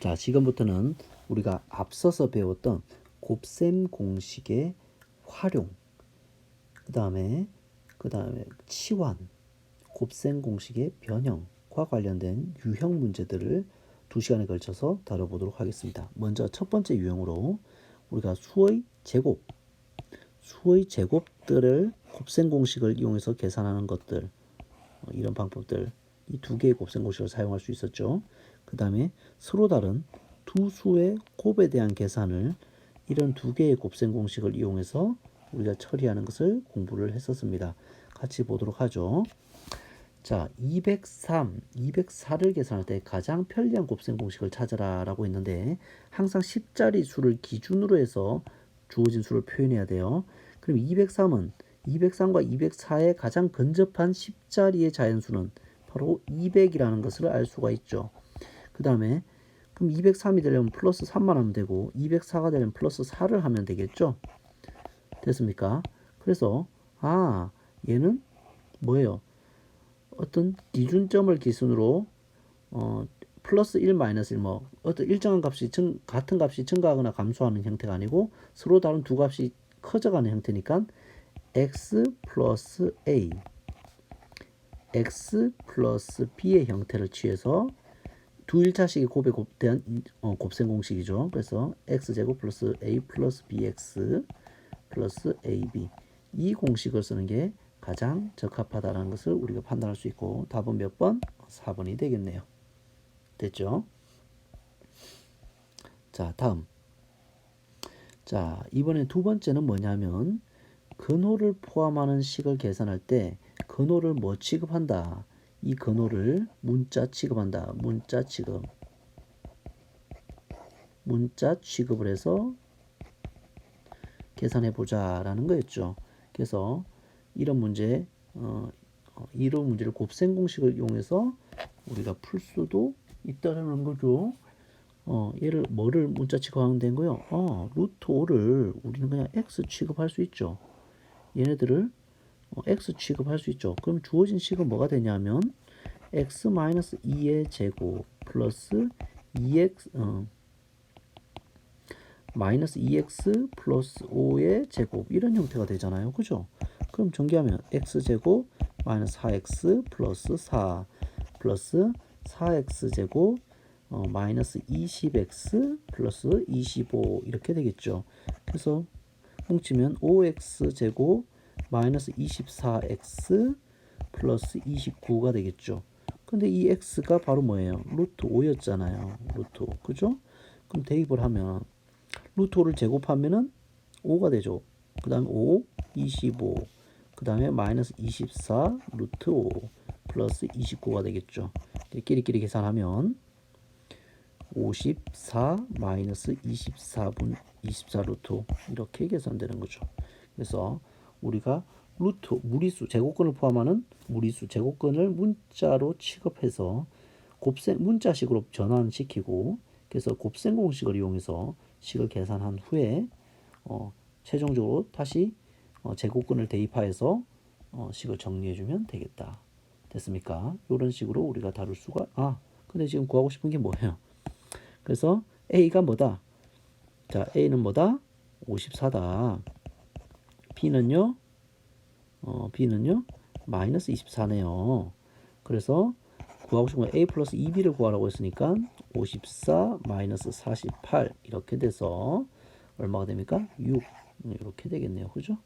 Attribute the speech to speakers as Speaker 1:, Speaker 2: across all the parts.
Speaker 1: 자, 지금부터는 우리가 앞서서 배웠던 곱셈 공식의 활용, 그 다음에 그 다음에 치환, 곱셈 공식의 변형과 관련된 유형 문제들을 두 시간에 걸쳐서 다뤄보도록 하겠습니다. 먼저 첫 번째 유형으로 우리가 수의 제곱, 수의 제곱들을 곱셈 공식을 이용해서 계산하는 것들, 어, 이런 방법들, 이 두 개의 곱셈 공식을 사용할 수 있었죠. 그 다음에 서로 다른 두 수의 곱에 대한 계산을 이런 두 개의 곱셈 공식을 이용해서 우리가 처리하는 것을 공부를 했었습니다. 같이 보도록 하죠. 자, 203, 204를 계산할 때 가장 편리한 곱셈 공식을 찾아라 라고 했는데 항상 10자리 수를 기준으로 해서 주어진 수를 표현해야 돼요. 그럼 203은 203과 204의 가장 근접한 10자리의 자연수는 바로 200이라는 것을 알 수가 있죠. 그 다음에 그럼 203이 되려면 플러스 3만 하면 되고 204가 되려면 플러스 4를 하면 되겠죠. 됐습니까? 그래서 아 얘는 뭐예요? 어떤 기준점을 기준으로 어 플러스 1 마이너스 1 뭐 어떤 일정한 값이 증, 같은 값이 증가하거나 감소하는 형태가 아니고 서로 다른 두 값이 커져가는 형태니까 x 플러스 a x 플러스 b의 형태를 취해서 두 1차식의 곱에 곱대한 어, 곱셈 공식이죠. 그래서 x제곱 플러스 a 플러스 bx 플러스 ab 이 공식을 쓰는 게 가장 적합하다는 것을 우리가 판단할 수 있고 답은 몇 번? 4번이 되겠네요. 됐죠? 자 다음 자 이번에 두 번째는 뭐냐면 근호를 포함하는 식을 계산할 때 근호를 뭐 취급한다 이 근호를 문자 취급한다 문자 취급 문자 취급을 해서 계산해 보자 라는 거였죠 그래서 이런 문제 어, 어, 이런 문제를 곱셈 공식을 이용해서 우리가 풀 수도 있다는 거죠. 어, 얘를 뭐를 문자 취급하면 된 거요? 어, 루트 5를 우리는 그냥 x 취급할 수 있죠. 얘네들을 어, x 취급할 수 있죠. 그럼 주어진 식은 뭐가 되냐면 x 2의 제곱 플러스 2x 어, 마이너스 2x 플러스 5의 제곱 이런 형태가 되잖아요. 그죠? 그럼 전개하면 x제곱 마이너스 4x 플러스 4 플러스 4x제곱 어, 마이너스 20x 플러스 25 이렇게 되겠죠. 그래서 뭉치면 5x제곱 마이너스 24x 플러스 29가 되겠죠. 근데 이 x가 바로 뭐예요? 루트 5였잖아요. 루트 5. 그죠? 그럼 대입을 하면 루트 5를 제곱하면은 5가 되죠. 그 다음에 5, 25. 그 다음에 마이너스 24 루트 5 플러스 29가 되겠죠. 끼리끼리 계산하면 54 마이너스 24분 24 루트 5 이렇게 계산되는 거죠. 그래서 우리가 루트 무리수 제곱근을 포함하는 무리수 제곱근을 문자로 취급해서 곱셈 문자식으로 전환시키고 그래서 곱셈 공식을 이용해서 식을 계산한 후에 어, 최종적으로 다시 어, 제곱근을 대입하여서 어, 식을 정리해주면 되겠다. 됐습니까? 이런 식으로 우리가 다룰 수가 아 근데 지금 구하고 싶은 게 뭐예요? 그래서 A가 뭐다? 자 A는 뭐다? 54다. B는요? 어, B는요? 마이너스 24네요. 그래서 구하고 싶은 건 A 플러스 2B를 구하라고 했으니까 54 마이너스 48 이렇게 돼서 얼마가 됩니까? 6 이렇게 되겠네요. 그죠?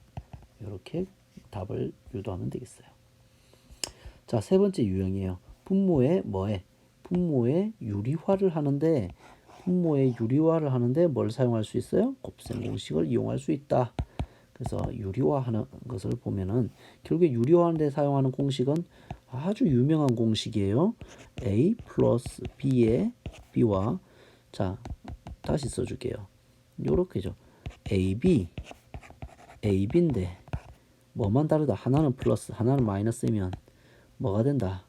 Speaker 1: 이렇게 답을 유도하면 되겠어요. 자, 세 번째 유형이에요. 분모의 뭐에? 분모의 유리화를 하는데 분모의 유리화를 하는데 뭘 사용할 수 있어요? 곱셈 공식을 이용할 수 있다. 그래서 유리화하는 것을 보면은 결국에 유리화하는 데 사용하는 공식은 아주 유명한 공식이에요. a 플러스 b의 b와 자 다시 써줄게요. 요렇게죠. ab ab인데 뭐만 다르다. 하나는 플러스, 하나는 마이너스면 뭐가 된다?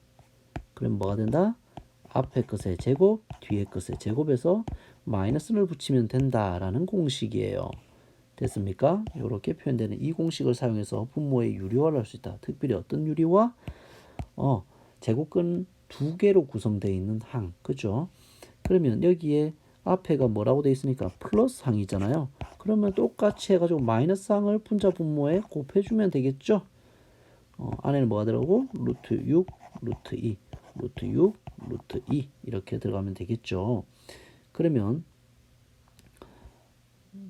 Speaker 1: 그럼 뭐가 된다? 앞에 것의 제곱, 뒤에 것의 제곱에서 마이너스를 붙이면 된다라는 공식이에요. 됐습니까? 이렇게 표현되는 이 공식을 사용해서 분모의 유리화를 할 수 있다. 특별히 어떤 유리화? 어, 제곱근 두 개로 구성되어 있는 항, 그죠? 그러면 여기에 앞에가 뭐라고 돼 있으니까 플러스 항이잖아요. 그러면 똑같이 해가지고 마이너스 항을 분자 분모에 곱해주면 되겠죠. 어, 안에는 뭐가 들어가고 루트 6, 루트 2, 루트 6, 루트 2 이렇게 들어가면 되겠죠. 그러면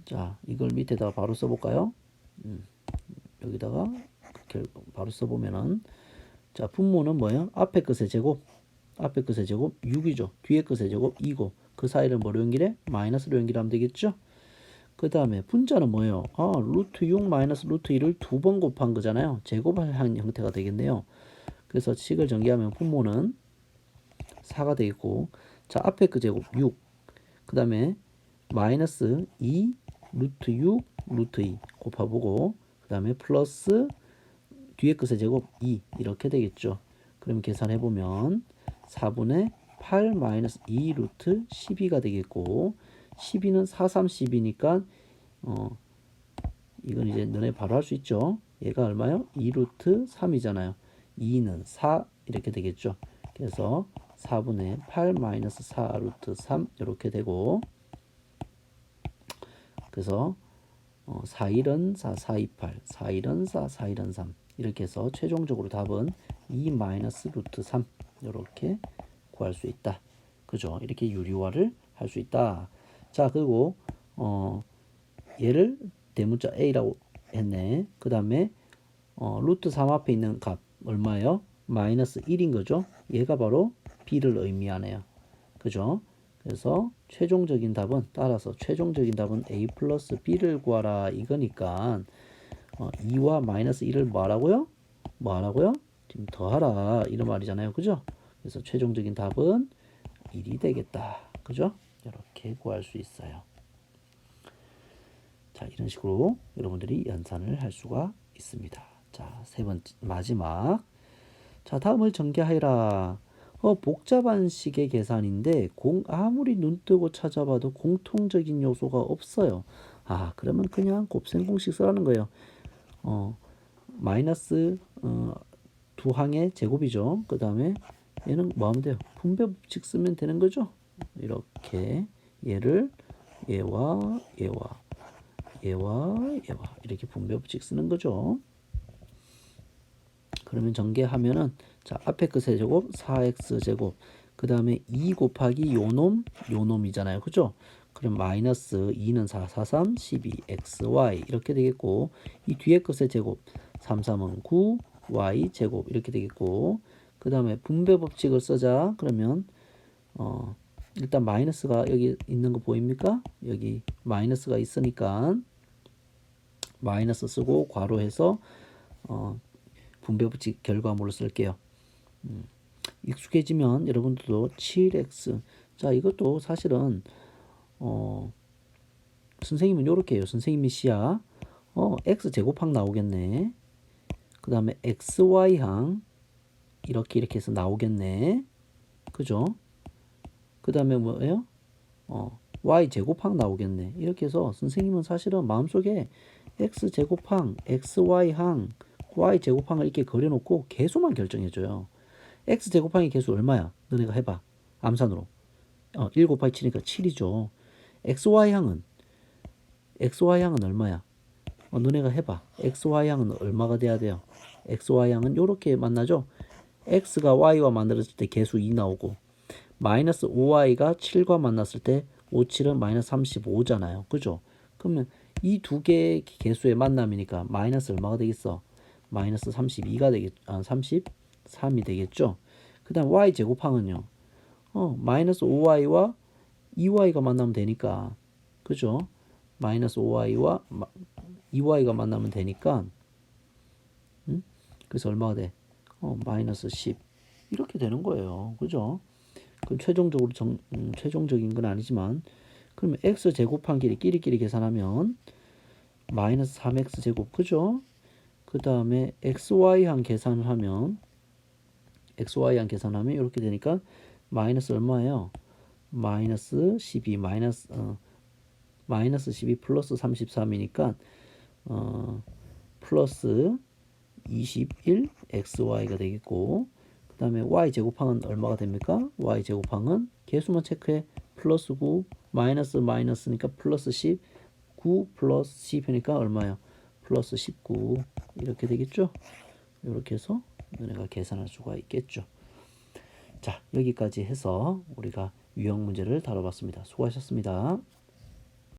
Speaker 1: 자 이걸 밑에다가 바로 써볼까요? 음, 여기다가 결- 바로 써보면은 자 분모는 뭐예요? 앞에 것의 제곱 앞에 것의 제곱 6이죠. 뒤에 것의 제곱 2고 그 사이를 뭐로 연결해? 마이너스로 연결하면 되겠죠. 그 다음에 분자는 뭐예요? 아 루트 6 마이너스 루트 2를 두 번 곱한 거잖아요. 제곱한 형태가 되겠네요. 그래서 식을 전개하면 분모는 4가 되겠고 자 앞에 그 제곱 6. 그 다음에 마이너스 2 루트 6 루트 2 곱해보고 그 다음에 플러스 뒤에 것의 제곱 2 이렇게 되겠죠. 그럼 계산해보면 4분의 8 마이너스 2 루트 12가 되겠고 12는 4, 3, 12니까 어 이건 이제 너네 바로 할 수 있죠. 얘가 얼마요? 2 루트 3이잖아요. 2는 4 이렇게 되겠죠. 그래서 4분의 8 마이너스 4 루트 3 이렇게 되고 그래서 어, 4, 1은 4, 4, 2, 8, 4, 1은 4, 4, 1은 3 이렇게 해서 최종적으로 답은 2 마이너스 루트 3 이렇게 구할 수 있다. 그죠? 이렇게 유리화를 할 수 있다. 자 그리고 어, 얘를 대문자 a라고 했네. 그 다음에 어, 루트 3 앞에 있는 값 얼마예요? 마이너스 1인 거죠. 얘가 바로 b를 의미하네요. 그죠? 그래서 최종적인 답은 따라서 최종적인 답은 a 플러스 b를 구하라 이거니까 어, 2와 마이너스 1을 뭐하라고요? 뭐하라고요? 지금 더하라 이런 말이잖아요. 그죠? 그래서 최종적인 답은 1이 되겠다. 그죠? 이렇게 구할 수 있어요. 자, 이런 식으로 여러분들이 연산을 할 수가 있습니다. 자, 세 번째 마지막. 자, 다음을 전개하여라. 어, 복잡한 식의 계산인데 공 아무리 눈 뜨고 찾아봐도 공통적인 요소가 없어요. 아, 그러면 그냥 곱셈 공식 쓰라는 거예요. 어, 마이너스 어, 두 항의 제곱이죠. 그 다음에 얘는 뭐 하면 돼요? 분배 법칙 쓰면 되는 거죠. 이렇게 얘를 얘와 얘와 얘와 얘와 이렇게 분배 법칙 쓰는 거죠. 그러면 전개하면은 자 앞에 그 세제곱 4x 제곱. 그 다음에 2 곱하기 요놈 요놈이잖아요. 그죠? 그럼 마이너스 2는 4 4 3 12 xy 이렇게 되겠고 이 뒤에 것의 제곱 3 3은 9 y 제곱. 이렇게 되겠고 그 다음에 분배 법칙을 쓰자. 그러면 어 일단 마이너스가 여기 있는 거 보입니까? 여기 마이너스가 있으니까 마이너스 쓰고 괄호해서 어 분배 법칙 결과물을 쓸게요. 음, 익숙해지면 여러분들도 7x 자 이것도 사실은 어 선생님은 이렇게 해요. 선생님이 시야 어 x 제곱항 나오겠네. 그 다음에 xy항 이렇게 이렇게 해서 나오겠네. 그죠? 그 다음에 뭐예요? 어 y 제곱항 나오겠네. 이렇게 해서 선생님은 사실은 마음속에 x 제곱항, xy항 y 제곱항을 이렇게 그려놓고 개수만 결정해줘요. X 제곱항의 개수 얼마야? 너네가 해봐. 암산으로. 어, 1 곱하기 7이니까 7이죠. xy항은 xy항은 얼마야? 어, 너네가 해봐. xy항은 얼마가 돼야 돼요? xy항은 이렇게 만나죠. x가 y와 만들었을 때 개수 2 나오고 마이너스 5y가 7과 만났을 때 5, 7은 마이너스 35잖아요. 그죠? 그러면 이 두 개의 개수의 만남이니까 마이너스 얼마가 되겠어? 마이너스 32가 되겠, 아, 33이 되겠죠. 그 다음 y 제곱항은요. 어, 마이너스 5y와 2y가 만나면 되니까. 그죠? 마이너스 5y와 2y가 만나면 되니까. 음? 그래서 얼마가 돼? 어, 마이너스 10. 이렇게 되는 거예요. 그죠? 그 최종적으로 정, 음, 최종적인 건 아니지만 그러면 x 제곱한 길이 끼리끼리 계산하면 마이너스 3x 제곱 그죠? 그 다음에 xy항 계산을 하면 xy항 계산하면 이렇게 되니까 마이너스 얼마예요? 마이너스 12 마이너스 어, 마이너스 12 플러스 33이니까 어, 플러스 21 xy가 되겠고 그 다음에 y 제곱항은 얼마가 됩니까? y 제곱항은 개수만 체크해 플러스 9 마이너스 마이너스니까 플러스 10 9 플러스 10이니까 얼마요? 플러스 19 이렇게 되겠죠? 이렇게 해서 너네가 계산할 수가 있겠죠. 자 여기까지 해서 우리가 유형 문제를 다뤄봤습니다. 수고하셨습니다.